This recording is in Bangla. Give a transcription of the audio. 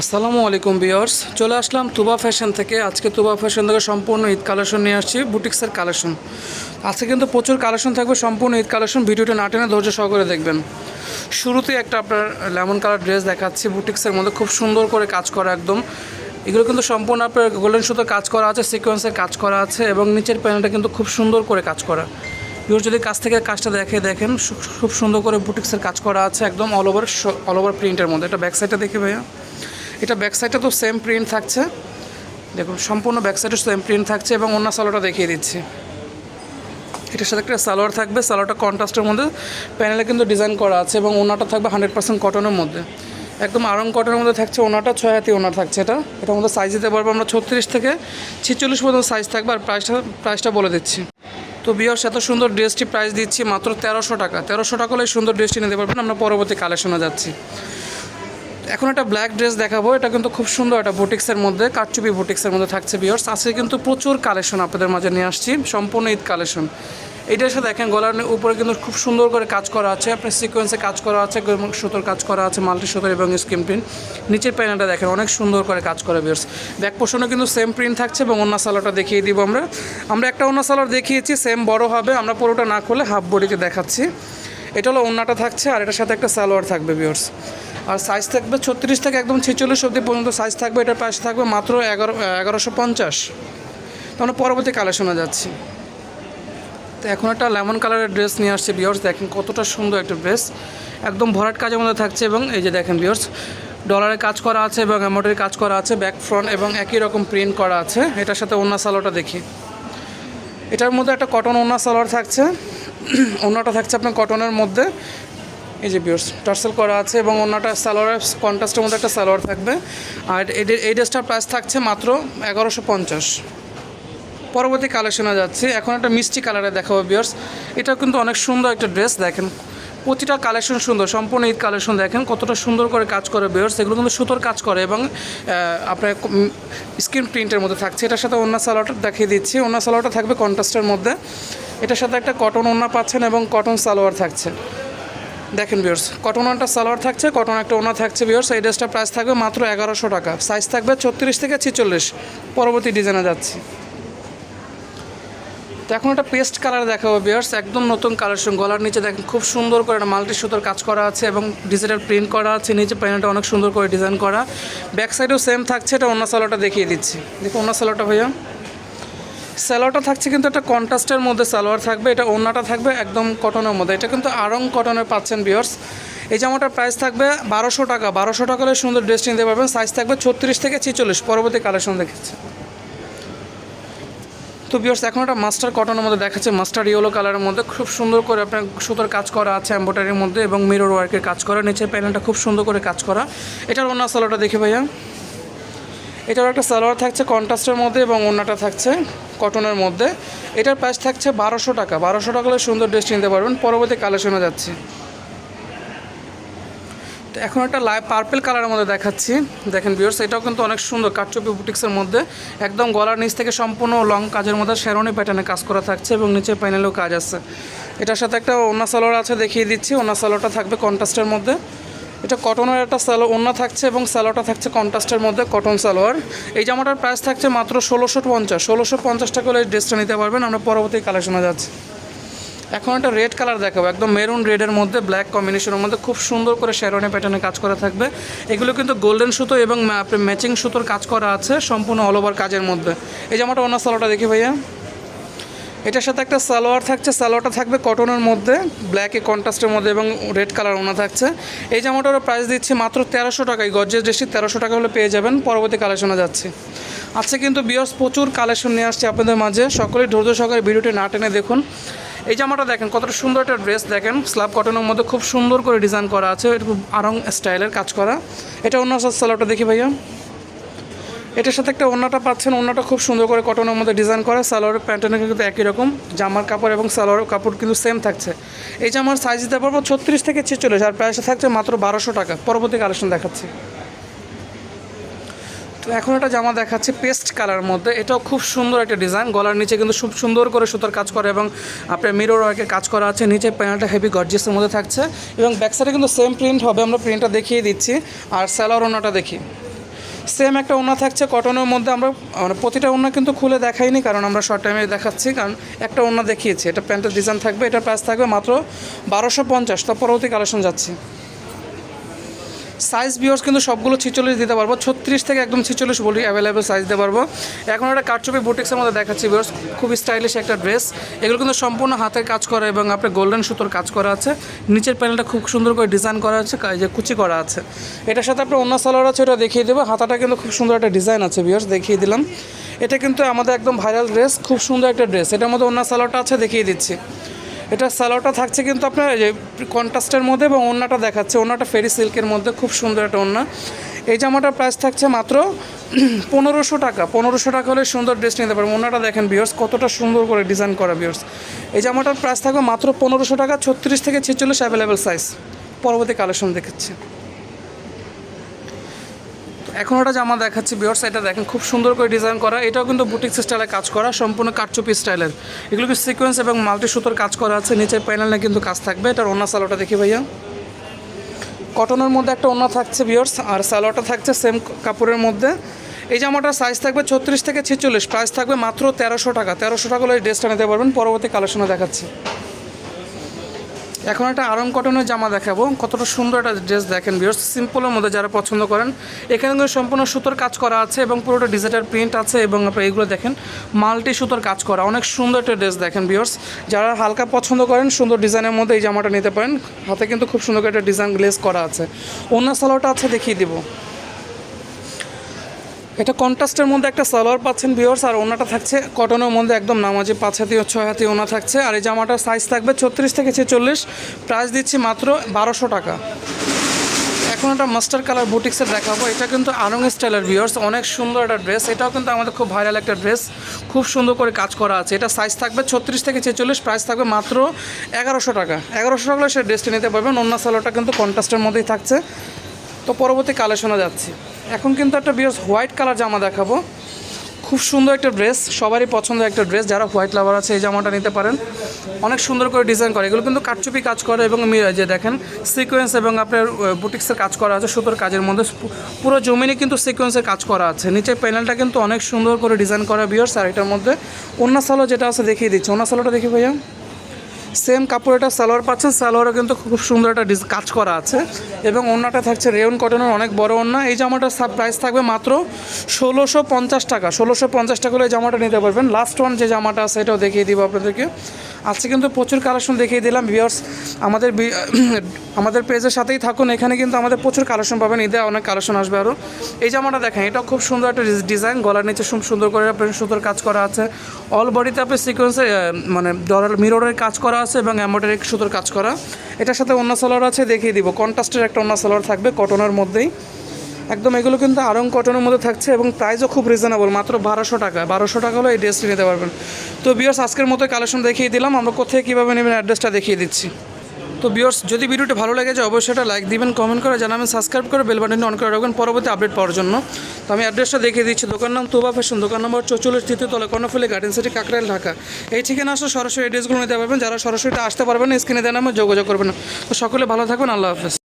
আসসালামু আলাইকুম বিয়ার্স চলে আসলাম তুবা ফ্যাশন থেকে। আজকে তুবা ফ্যাশন থেকে সম্পূর্ণ ঈদ কালেকশন নিয়ে আসছি, বুটিক্সের কালেকশন। আজকে কিন্তু প্রচুর কালেকশন থাকবে, সম্পূর্ণ ঈদ কালেকশন। ভিডিওটা না টেনে ধৈর্য সহকারে দেখবেন। শুরুতে একটা আপনার লেমন কালার ড্রেস দেখাচ্ছি, বুটিক্সের মধ্যে খুব সুন্দর করে কাজ করা একদম। এগুলো কিন্তু সম্পূর্ণ আপনার গোল্ডেন সুতো কাজ করা আছে সিকোয়েন্সের কাজ করা আছে এবং নিচের প্যানেলটা কিন্তু খুব সুন্দর করে কাজ করা। ভিউর যদি কাছ থেকে কাজটা দেখে দেখেন খুব সুন্দর করে বুটিক্সের কাজ করা আছে, একদম অল ওভার অল ওভার প্রিন্টের মধ্যে। এটা ব্যাক সাইডটা দেখি ভাইয়া। এটা ব্যাক সাইডটা তো সেম প্রিন্ট থাকছে। দেখুন, সম্পূর্ণ ব্যাক সাইডে সেম প্রিন্ট থাকছে এবং অন্য সালোয়ারটা দেখিয়ে দিচ্ছি। এটার সাথে একটা সালোয়ার থাকবে, সালোয়ারটা কন্ট্রাস্টের মধ্যে। প্যানেলে কিন্তু ডিজাইন করা আছে এবং ওনাটা থাকবে হান্ড্রেড পার্সেন্ট কটনের মধ্যে। একদম আরং কটনের মধ্যে থাকছে, ওনাটা ছয় হাতি ওনার থাকছে এটা। এটার মধ্যে সাইজ দিতে পারব আমরা ছত্রিশ থেকে ছিচল্লিশ পর্যন্ত সাইজ থাকবে আর প্রাইসটা প্রাইসটা বলে দিচ্ছি। তো বিয়ার্স এত সুন্দর ড্রেসটি প্রাইস দিচ্ছি মাত্র তেরোশো টাকা। তেরোশো টাকা হলে সুন্দর ড্রেসটি নিতে পারবেন। আমরা পরবর্তী কালেকশনে যাচ্ছি। এখন একটা ব্ল্যাক ড্রেস দেখাবো, এটা কিন্তু খুব সুন্দর একটা বুটিক্সের মধ্যে কারচুপি বুটিক্সের মধ্যে থাকছে বিয়ার্স আজকে কিন্তু প্রচুর কালেকশন আপনাদের মাঝে নিয়ে আসছি, সম্পূর্ণ ঈদ কালেকশন এইটার সাথে দেখেন, গলার উপরে কিন্তু খুব সুন্দর করে কাজ করা আছে, আপনার সিকোয়েন্সে কাজ করা আছে সুতোর কাজ করা আছে মাল্টি সুতোর এবং স্কিন প্রিন্ট নিচের প্যানেলটা দেখেন, অনেক সুন্দর করে কাজ করে বিয়ার্স ব্যাক পোর্শনও কিন্তু সেম প্রিন্ট থাকছে, এবং অন্য সালোয়ারটা দেখিয়ে দিব আমরা। আমরা একটা অন্য সালোয়ার দেখিয়েছি সেম বড় হবে, আমরা পুরোটা না করলে হাফ বডিতে দেখাচ্ছি। এটা হলো অন্যটা থাকছে, আর এটার সাথে একটা সালোয়ার থাকবে বিয়ার্স আর সাইজ থাকবে ছত্রিশ থেকে একদম ছেচল্লিশ অবধি পর্যন্ত সাইজ থাকবে, এটার প্রাইস থাকবে মাত্র এগারো এগারোশো পঞ্চাশ। আমরা পরবর্তী কালেকশনে যাচ্ছি। তো এখন একটা লেমন কালারের ড্রেস নিয়ে আসছে বিয়ার্স দেখেন কতটা সুন্দর একটা ড্রেস একদম ভরাট কাজের মধ্যে থাকছে এবং এই যে দেখেন বিয়ার্স ডলারে কাজ করা আছে এবং এমব্রয়ডারি কাজ করা আছে ব্যাক ফ্রন্ট এবং একই রকম প্রিন্ট করা আছে। এটার সাথে অন্য সালোয়ারটা দেখি। এটার মধ্যে একটা কটন ওনা সালোয়ার থাকছে। ওনাটা থাকছে আপনার কটনের মধ্যে। এই যে বিয়ার্স টার্সেল করা আছে এবং অন্যটা সালোয়ারের কন্ট্রাস্টের মধ্যে একটা সালোয়ার থাকবে। আর এই ড্রেসটার প্রাইস থাকছে মাত্র এগারোশো পঞ্চাশ। পরবর্তী কালেকশনে যাচ্ছি। এখন একটা মিষ্টি কালারে দেখাবো বিয়ার্স এটা কিন্তু অনেক সুন্দর একটা ড্রেস দেখেন। প্রতিটা কালেকশন সুন্দর, সম্পূর্ণ ঈদ কালেকশন দেখেন, কতটা সুন্দর করে কাজ করে বিয়ার্স এগুলো কিন্তু সুতোর কাজ করে এবং আপনার স্ক্রিন প্রিন্টের মধ্যে থাকছে। এটার সাথে অন্য সালোয়ারটা দেখিয়ে দিচ্ছি। অন্য সালোয়ারটা থাকবে কন্ট্রাস্টের মধ্যে। এটার সাথে একটা কটন ওনা পাচ্ছেন এবং কটন সালোয়ার থাকছে। দেখেন বিয়ার্স কটন একটা সালোয়ার থাকছে কটন একটা ওনা থাকছে বিয়ার্স এই ড্রেসটার প্রাইস থাকবে মাত্র এগারোশো টাকা। সাইজ থাকবে ছত্রিশ থেকে ছেচল্লিশ। পরবর্তী ডিজাইনে যাচ্ছি। তো এখন একটা পেস্ট কালার দেখাবো বিয়ার্স একদম নতুন কালেকশন গলার নিচে দেখেন খুব সুন্দর করে একটা মাল্টি সুতোর কাজ করা আছে এবং ডিজিটাল প্রিন্ট করা আছে, নিচে প্যানেলটা অনেক সুন্দর করে ডিজাইন করা। ব্যাক সাইডেও সেম থাকছে, এটা অন্য সালোয়ারটা দেখিয়ে দিচ্ছি। দেখো অন্য সালোয়ারটা ভাইয়া। সালোয়ারটা থাকছে কিন্তু একটা কন্ট্রাস্টের মধ্যে সালোয়ার থাকবে, এটা ওন্নাটা থাকবে একদম কটনের মধ্যে। এটা কিন্তু আরং কটনের পাচ্ছেন বিয়ার্স এই জামাটার প্রাইস থাকবে বারোশো টাকা। বারোশো টাকা হলে সুন্দর ড্রেস নিতে পারবেন। সাইজ থাকবে ছত্রিশ থেকে ছেচল্লিশ। পরবর্তী কালেকশন দেখেছে। তো বিয়ার্স এখন একটা মাস্টার কটনের মধ্যে দেখাচ্ছে। মাস্টার ইয়েলো কালারের মধ্যে খুব সুন্দর করে আপনার সুতোর কাজ করা আছে এম্বোটারির মধ্যে এবং মিরর ওয়ার্কের কাজ করা। নিচের প্যানেলটা খুব সুন্দর করে কাজ করা। এটার অন্য সালোয়ারটা দেখি ভাইয়া। এটার একটা সালোয়ার থাকছে কন্ট্রাস্টের মধ্যে এবং অন্যটা থাকছে। কটনের মধ্যে। এটার প্রাইস থাকছে বারোশো টাকা। বারোশো টাকা হলে সুন্দর ড্রেস নিতে পারবেন। পরবর্তী কালেকশনে যাচ্ছে। তো এখন একটা লাইভ পার্পেল কালারের মধ্যে দেখাচ্ছি। দেখেন বিয়ার্স এটাও কিন্তু অনেক সুন্দর কাটচুপি বুটিক্সের মধ্যে। একদম গলার নিচ থেকে সম্পূর্ণ লং কাজের মধ্যে শেরনি প্যাটার্নে কাজ করা থাকছে এবং নিচের প্যানেলেও কাজ আছে। এটার সাথে একটা ওনা সালোয়ার আছে, দেখিয়ে দিচ্ছি। ওনা সালোয়ারটা থাকবে কন্ট্রাস্টের মধ্যে। এটা কটনের একটা স্যালো ওনা থাকছে এবং স্যালোটা থাকছে কন্ট্রাস্টের মধ্যে, কটন সালোয়ার। এই জামাটার প্রাইস থাকছে মাত্র ষোলোশো পঞ্চাশ। ষোলোশো পঞ্চাশ টাকা হলে এই ড্রেসটা নিতে পারবেন, আমরা পরবর্তী কালেকশনে যাচ্ছি। এখন একটা রেড কালার দেখাবো, একদম মেরুন রেডের মধ্যে ব্ল্যাক কম্বিনেশনের মধ্যে খুব সুন্দর করে শেরনে প্যাটার্নে কাজ করা থাকবে। এগুলো কিন্তু গোল্ডেন সুতো এবং ম্যাচিং সুতোর কাজ করা আছে, সম্পূর্ণ অল ওভার কাজের মধ্যে। এই জামাটা অন্য সালোয়ারটা দেখি ভাইয়া। এটার সাথে একটা সালোয়ার থাকছে। সালোয়ারটা থাকবে কটনের মধ্যে ব্ল্যাকে কন্ট্রাস্টের মধ্যে এবং রেড কালার ওনা থাকছে। এই জামাটারও প্রাইস দিচ্ছে মাত্র তেরোশো টাকায়। গজ্জের ড্রেসটি তেরোশো টাকা হলে পেয়ে যাবেন। পরবর্তী কালেকশনে যাচ্ছে। আজকে কিন্তু বিয়স প্রচুর কালেকশন নিয়ে আসছে আপনাদের মাঝে। সকলেই ধৈর্য সহকারে ভিডিওটি না টেনে দেখুন। এই জামাটা দেখেন, কতটা সুন্দর একটা ড্রেস দেখেন। স্ল্যাব কটনের মধ্যে খুব সুন্দর করে ডিজাইন করা আছে। খুব আরং স্টাইলের কাজ করা। এটা অন্য সালোয়ারটা দেখি ভাইয়া। এটার সাথে একটা ওন্নাটা পাচ্ছেন ওন্নাটা খুব সুন্দর করে কটনের মধ্যে ডিজাইন করা। সালোয়ারের প্যান্টার্নে কিন্তু একই রকম। জামার কাপড় এবং সালোয়ারের কাপড় কিন্তু সেম থাকছে। এই জামার সাইজ দিতে পারব ছত্রিশ থেকে ছেচল্লিশ, আর প্রাইসটা থাকছে মাত্র বারোশো টাকা। পরবর্তী কালেকশন দেখাচ্ছি। তো এখন একটা জামা দেখাচ্ছি পেস্ট কালার মধ্যে। এটাও খুব সুন্দর একটা ডিজাইন গলার নিচে কিন্তু খুব সুন্দর করে সুতার কাজ করে এবং আপনার মিরর ওয়ার্কের কাজ করা আছে। নিচে প্যানেলটা হেভি গর্জিয়াসের মধ্যে থাকছে এবং ব্যাক সাইডে কিন্তু সেম প্রিন্ট হবে। আমরা প্রিন্টটা দেখিয়ে দিচ্ছি। আর স্যালোয়ার ওনাটা দেখি। সেম একটা ওনা থাকছে, কটনের মধ্যে আমরা মানে প্রতিটা ওনা কিন্তু খুলে দেখাইনি, কারণ আমরা শর্ট টাইমে দেখাচ্ছি, কারণ একটা ওনা দেখিয়েছি, এটা প্যান্টের ডিজাইন থাকবে, এটা প্রাইস থাকবে মাত্র বারোশো পঞ্চাশ তো পরবর্তী কালেকশন যাচ্ছি। সাইজ বিয়ার্স কিন্তু সবগুলো ছিচল্লিশ দিতে পারব। ছত্রিশ থেকে একদম ছিচল্লিশ বলি অ্যাভেলেবেল সাইজ দিতে পারব। এখন একটা কারচুপি বুটিক্সের মধ্যে দেখাচ্ছি বিয়ার্স খুব স্টাইলিশ একটা ড্রেস এগুলো কিন্তু সম্পূর্ণ হাতের কাজ করা এবং আপনার গোল্ডেন সুতোর কাজ করা আছে। নিচের প্যানেলটা খুব সুন্দর করে ডিজাইন করা আছে যে কুচি করা আছে। এটার সাথে আপনার অন্য সালোয়ার আছে, ওটা দেখিয়ে দেবো। হাতাটা কিন্তু খুব সুন্দর একটা ডিজাইন আছে বিয়ার্স দেখিয়ে দিলাম। এটা কিন্তু আমাদের একদম ভাইরাল ড্রেস খুব সুন্দর একটা ড্রেস এটার মধ্যে অন্য সালোয়ারটা আছে, দেখিয়ে দিচ্ছি। এটা সালোয়ারটা থাকছে কিন্তু আপনার এই যে কন্ট্রাস্টের মধ্যে এবং ওড়নাটা দেখাচ্ছে। ওড়নাটা ফেরি সিল্কের মধ্যে খুব সুন্দর একটা ওড়না এই জামাটার প্রাইস থাকছে মাত্র পনেরোশো টাকা। পনেরোশো টাকা হলে সুন্দর ড্রেস নিতে পারবেন। ওড়নাটা দেখেন বিয়ার্স কতটা সুন্দর করে ডিজাইন করা বিয়ার্স এই জামাটার প্রাইস থাকবে মাত্র পনেরোশো টাকা, ছত্রিশ থেকে ছেচল্লিশ অ্যাভেলেবেল সাইজ পরবর্তী কালেকশন দেখাচ্ছি। এখন ওটা জামা দেখাচ্ছি বিয়ার্স এটা দেখেন খুব সুন্দর করে ডিজাইন করা। এটাও কিন্তু বুটিক স্টাইলে কাজ করা, সম্পূর্ণ কাটচুপি স্টাইলের এগুলো কিন্তু সিকোয়েন্স এবং মাল্টি সুতোর কাজ করা আছে, নিচের প্যানেলে কিন্তু কাজ থাকবে। এটার অন্য সালোটা দেখি ভাইয়া। কটনের মধ্যে একটা ওনা থাকছে বিয়ার্স আর সালোয়ারটা থাকছে সেম কাপড়ের মধ্যে। এই জামাটার সাইজ থাকবে ছত্রিশ থেকে ছেচল্লিশ প্রাইস থাকবে মাত্র তেরোশো টাকা। তেরোশো টাকা হলে এই ড্রেসটা নিতে পারবেন। পরবর্তী কালেকশনে দেখাচ্ছি। এখন একটা আরাম কটনের জামা দেখাবো। কতটা সুন্দর একটা ড্রেস দেখেন বিয়ার্স সিম্পলের মধ্যে যারা পছন্দ করেন, এখানে কিন্তু সম্পূর্ণ সুতোর কাজ করা আছে এবং পুরোটা ডিজিটাল প্রিন্ট আছে এবং আপনার এগুলো দেখেন, মাল্টি সুতোর কাজ করা। অনেক সুন্দর একটা ড্রেস দেখেন বিয়ার্স যারা হালকা পছন্দ করেন, সুন্দর ডিজাইনের মধ্যে এই জামাটা নিতে পারেন। হাতে কিন্তু খুব সুন্দর একটা ডিজাইন গ্লেস করা আছে। অন্য সালোয়ারটা আছে, দেখিয়ে দিব। এটা কন্ট্রাস্টের মধ্যে একটা সালোয়ার পাচ্ছেন ভিউয়ার্স আর ওনাটা থাকছে কটনের মধ্যে একদম নামাজি পাঁচ হাতি ও ছয় হাতি ওনা থাকছে। আর এই জামাটার সাইজ থাকবে ছত্রিশ থেকে ছেচল্লিশ প্রাইস দিচ্ছি মাত্র বারোশো টাকা। এখন একটা মাস্টার কালার বুটিক্সের দেখাবো। এটা কিন্তু আরং স্টাইলের ভিউয়ার্স অনেক সুন্দর একটা ড্রেস এটাও কিন্তু আমাদের খুব ভাইরাল একটা ড্রেস খুব সুন্দর করে কাজ করা আছে। এটা সাইজ থাকবে ছত্রিশ থেকে ছেচল্লিশ প্রাইস থাকবে মাত্র এগারোশো টাকা। এগারোশো টাকা সে ড্রেসটি নিতে পারবেন। অন্য সালোয়ারটা কিন্তু কন্ট্রাস্টের মধ্যেই থাকছে। তো পরবর্তী কালেকশনে যাচ্ছি। এখন কিন্তু একটা বিয়ার্স হোয়াইট কালার জামা দেখাবো। খুব সুন্দর একটা ড্রেস সবারই পছন্দের একটা ড্রেস যারা হোয়াইট লাভার আছে এই জামাটা নিতে পারেন। অনেক সুন্দর করে ডিজাইন করে। এগুলো কিন্তু কাটচুপি কাজ করে এবং যে দেখেন সিকোয়েন্স এবং আপনার বুটিক্সের কাজ করা আছে, সুতোর কাজের মধ্যে। পুরো জমিনে কিন্তু সিকোয়েন্সের কাজ করা আছে। নিচের প্যানেলটা কিন্তু অনেক সুন্দর করে ডিজাইন করা বিয়ার্স, আর এটার মধ্যে অন্য সালো যেটা আছে দেখিয়ে দিচ্ছে। অন্য সালোটা দেখি ভাইয়া। সেম কাপড় এটা সালোয়ার পাচ্ছেন, সালোয়ারও কিন্তু খুব সুন্দর একটা কাজ করা আছে। এবং ওড়নাটা থাকছে রেয়ন কটনের অনেক বড় ওড়না এই জামাটার সাব প্রাইস থাকবে মাত্র ষোলোশো পঞ্চাশ টাকা। ষোলোশো পঞ্চাশ টাকা হলে জামাটা নিতে পারবেন। লাস্ট ওয়ান যে জামাটা আছে, এটাও দেখিয়ে দিব আপনাদেরকে। আজকে কিন্তু প্রচুর কালেকশন দেখিয়ে দিলাম বিয়ার্স আমাদের আমাদের পেজের সাথেই থাকুন, এখানে কিন্তু আমাদের প্রচুর কালেকশন পাবেন, ঈদে অনেক কালেকশন আসবে আরও এই জামাটা দেখেন এটাও খুব সুন্দর একটা ডিজাইন, গলার নিচে সুন্দর করে আপনার সুতোর কাজ করা আছে। অল বডিতে আপনার সিকোয়েন্সে মানে মিররের কাজ করা আছে এবং এম্বয়ডারি সুতোর কাজ করা। এটার সাথে অন্য সালোয়ার আছে, দেখিয়ে দিব। কন্ট্রাস্টের একটা অন্য সালোয়ার থাকবে কটনের মধ্যেই। একদম এগুলো কিন্তু আরং কটনের মধ্যে থাকছে এবং প্রাইসও খুব রিজনেবল মাত্র বারোশো টাকা। বারোশো টাকা হলে এই ড্রেসটি নিতে পারবেন। তো বিয়ার্স আজকের মতো কালেকশন দেখিয়ে দিলাম। আমরা কোথায়, কীভাবে নেবেন অ্যাড্রেসটা দেখিয়ে দিচ্ছি। তো বিয়ার্স যদি ভিডিওটি ভালো লাগে যে অবশ্যই এটা লাইক দিবেন কমেন্ট করে জানাবেন সাবস্ক্রাইব করে বেল বাটনটি অন করে রাখবেন, পরবর্তী আপডেট পাওয়ার জন্য। তো আমি অ্যাড্রেসটা দেখিয়ে দিচ্ছি, দোকান নাম তোবা ফ্যাশন দোকান নম্বর চৌচল্লিশ, তৃতীয় তলা, কর্ণফুলি গার্ডেন সিটি কাকরাইল, ঢাকা। এই ঠিকানা আসলে সরাসরি অ্যাড্রেসগুলো নিতে পারবেন, যারা সরাসরি আসতে পারবেন স্ক্রিনে দেন আমার যোগাযোগ করবেন। তো সকলে ভালো থাকবেন, আল্লাহ হাফেজ।